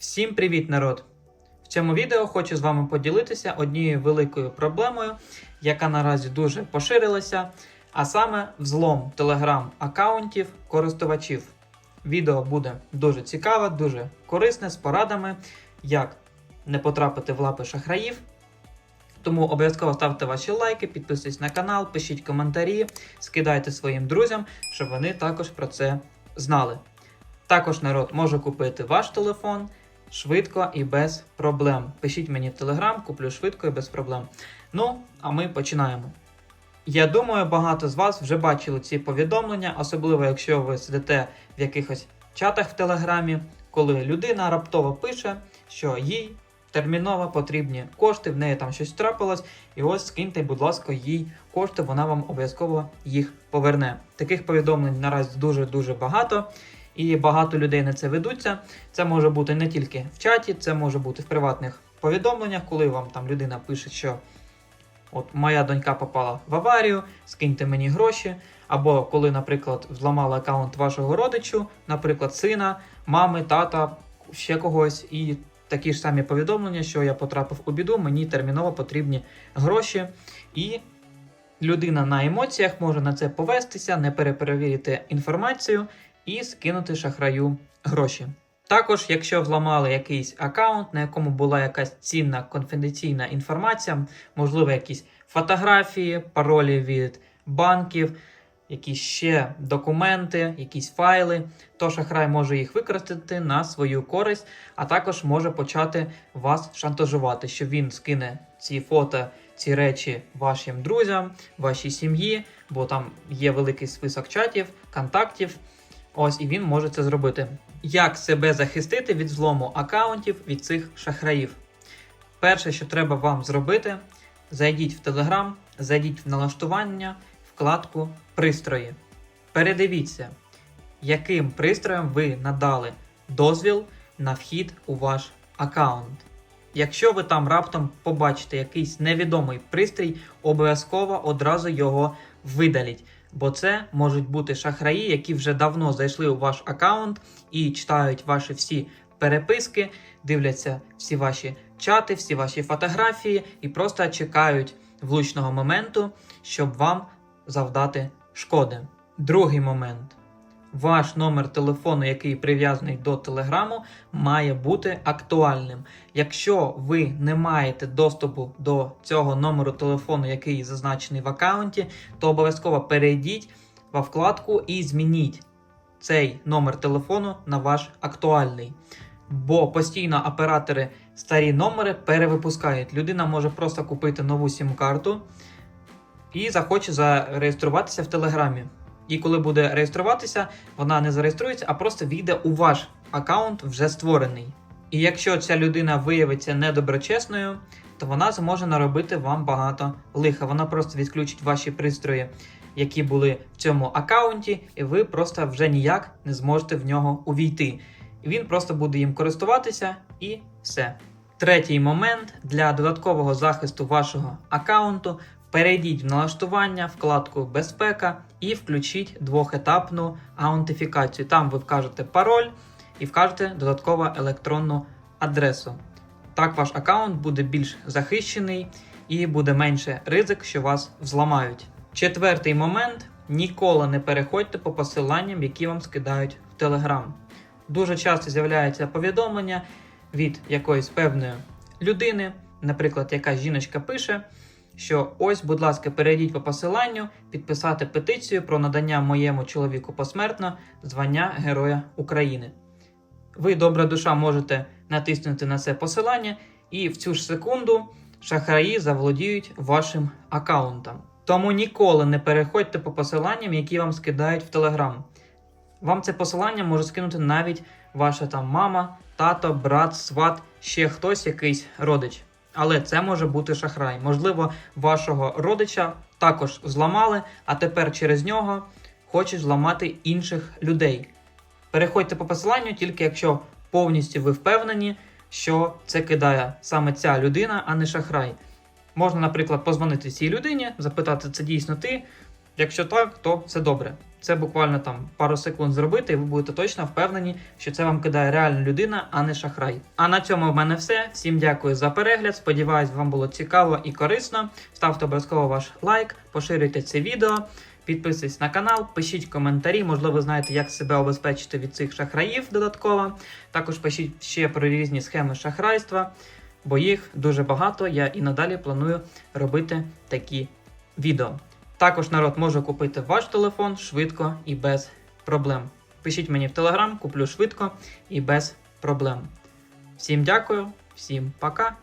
Всім привіт, народ! В цьому відео хочу з вами поділитися однією великою проблемою, яка наразі дуже поширилася, а саме взлом телеграм-аккаунтів користувачів. Відео буде дуже цікаве, дуже корисне з порадами, як не потрапити в лапи шахраїв. Тому обов'язково ставте ваші лайки, підписуйтесь на канал, пишіть коментарі, скидайте своїм друзям, щоб вони також про це знали. Також народ може купити ваш телефон швидко і без проблем. Пишіть мені в телеграм, куплю швидко і без проблем. Ну, а ми починаємо. Я думаю, багато з вас вже бачили ці повідомлення, особливо якщо ви сидите в якихось чатах в телеграмі, коли людина раптово пише, що їй терміново потрібні кошти, в неї там щось трапилось, і ось скиньте, будь ласка, їй кошти, вона вам обов'язково їх поверне. Таких повідомлень наразі дуже-дуже багато. І багато людей на це ведуться. Це може бути не тільки в чаті, це може бути в приватних повідомленнях, коли вам там людина пише, що от моя донька попала в аварію, скиньте мені гроші. Або коли, наприклад, зламали аккаунт вашого родичу, наприклад, сина, мами, тата, ще когось, і такі ж самі повідомлення, що я потрапив у біду, мені терміново потрібні гроші. І людина на емоціях може на це повестися, не переперевірити інформацію і скинути шахраю гроші. Також, якщо взламали якийсь аккаунт, на якому була якась цінна конфіденційна інформація, можливо, якісь фотографії, паролі від банків, якісь ще документи, якісь файли, то шахрай може їх використати на свою користь, а також може почати вас шантажувати, що він скине ці фото, ці речі вашим друзям, вашій сім'ї, бо там є великий список чатів, контактів. Ось і він може це зробити. Як себе захистити від злому аккаунтів від цих шахраїв? Перше, що треба вам зробити, зайдіть в Telegram, зайдіть в налаштування, вкладку Пристрої. Передивіться, яким пристроєм ви надали дозвіл на вхід у ваш аккаунт. Якщо ви там раптом побачите якийсь невідомий пристрій, обов'язково одразу його видаліть. Бо це можуть бути шахраї, які вже давно зайшли у ваш аккаунт і читають ваші всі переписки, дивляться всі ваші чати, всі ваші фотографії і просто чекають влучного моменту, щоб вам завдати шкоди. Другий момент. Ваш номер телефону, який прив'язаний до телеграму, має бути актуальним. Якщо ви не маєте доступу до цього номеру телефону, який зазначений в аккаунті, то обов'язково перейдіть во вкладку і змініть цей номер телефону на ваш актуальний. Бо постійно оператори старі номери перевипускають. Людина може просто купити нову сім-карту і захоче зареєструватися в Телеграмі. І коли буде реєструватися, вона не зареєструється, а просто війде у ваш аккаунт вже створений. І якщо ця людина виявиться недоброчесною, то вона зможе наробити вам багато лиха. Вона просто відключить ваші пристрої, які були в цьому аккаунті, і ви просто вже ніяк не зможете в нього увійти. Він просто буде їм користуватися і все. Третій момент для додаткового захисту вашого аккаунту перейдіть в налаштування, вкладку Безпека і включіть двохетапну аутентифікацію. Там ви вкажете пароль і вкажете додаткову електронну адресу. Так ваш аккаунт буде більш захищений і буде менше ризик, що вас взламають. Четвертий момент: ніколи не переходьте по посиланням, які вам скидають в Telegram. Дуже часто з'являється повідомлення від якоїсь певної людини, наприклад, яка жіночка пише, що ось, будь ласка, перейдіть по посиланню, підписати петицію про надання моєму чоловіку посмертно звання Героя України. Ви, добра душа, можете натиснути на це посилання, і в цю ж секунду шахраї заволодіють вашим аккаунтом. Тому ніколи не переходьте по посиланням, які вам скидають в Telegram. Вам це посилання може скинути навіть ваша там мама, тато, брат, сват, ще хтось, якийсь родич. Але це може бути шахрай. Можливо, вашого родича також зламали, а тепер через нього хочуть зламати інших людей. Переходьте по посиланню тільки якщо повністю ви впевнені, що це кидає саме ця людина, а не шахрай. Можна, наприклад, позвонити цій людині, запитати, це дійсно ти, Якщо так, то все добре. Це буквально там пару секунд зробити, і ви будете точно впевнені, що це вам кидає реальна людина, а не шахрай. А на цьому в мене все. Всім дякую за перегляд. Сподіваюсь, вам було цікаво і корисно. Ставте обов'язково ваш лайк, поширюйте це відео, підписуйтесь на канал, пишіть коментарі. Можливо, знаєте, як себе обезпечити від цих шахраїв додатково. Також пишіть ще про різні схеми шахрайства, бо їх дуже багато. Я і надалі планую робити такі відео. Також народ може купити ваш телефон швидко і без проблем. Пишіть мені в Телеграм, куплю швидко і без проблем. Всім дякую, всім пока.